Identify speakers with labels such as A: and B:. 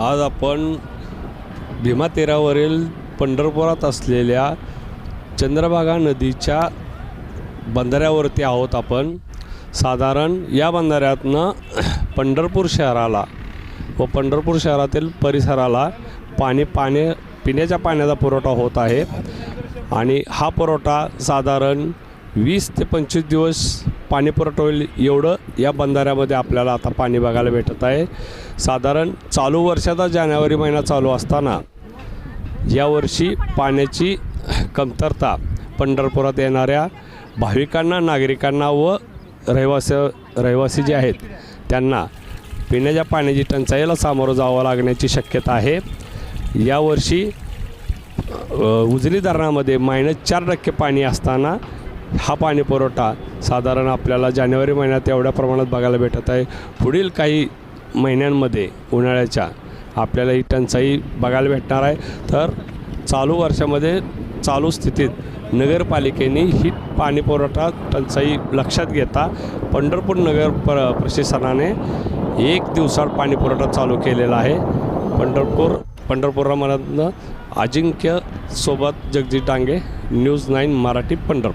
A: आज आपण भीमातेरावरील पंढरपुरात असलेल्या चंद्रभागा नदीच्या बंधाऱ्यावरती आहोत आपण. साधारण या बंधाऱ्यातनं पंढरपूर शहराला व पंढरपूर शहरातील परिसराला पाणी पाणी पिण्याच्या पाण्याचा पुरवठा होत आहे. आणि हा पुरवठा साधारण वीस ते पंचवीस दिवस पाणी पुरवठा होईल एवढं या बंधाऱ्यामध्ये आपल्याला आता पाणी बघायला भेटत आहे. साधारण चालू वर्षाचा जानेवारी महिना चालू असताना यावर्षी पाण्याची कमतरता पंढरपुरात येणाऱ्या भाविकांना नागरिकांना व रहिवासी रहिवासी जे आहेत त्यांना पिण्याच्या पाण्याची टंचाईला सामोरं जावं लागण्याची शक्यता आहे. यावर्षी उजनी धरणामध्ये मायनस चार टक्के पाणी असताना हा पाणी पुरवठा साधारण आपल्याला जानेवारी महिन्यात एवढ्या प्रमाणात बघायला भेटत आहे. पुढील काही महिन्यांमध्ये उन्हाळ्याच्या आपल्याला ही टंचाई बघायला भेटणार आहे. तर चालू वर्षामध्ये चालू स्थितीत नगरपालिकेने ही पाणी पुरवठा टंचाई लक्षात घेता पंढरपूर नगर प्र प्रशासनाने एक दिवसात पाणी पुरवठा चालू केलेला आहे. पंढरपूर पंढरपुरामधनं अजिंक्य सोबत जगजित डांगे न्यूज नाईन मराठी पंढरपूर.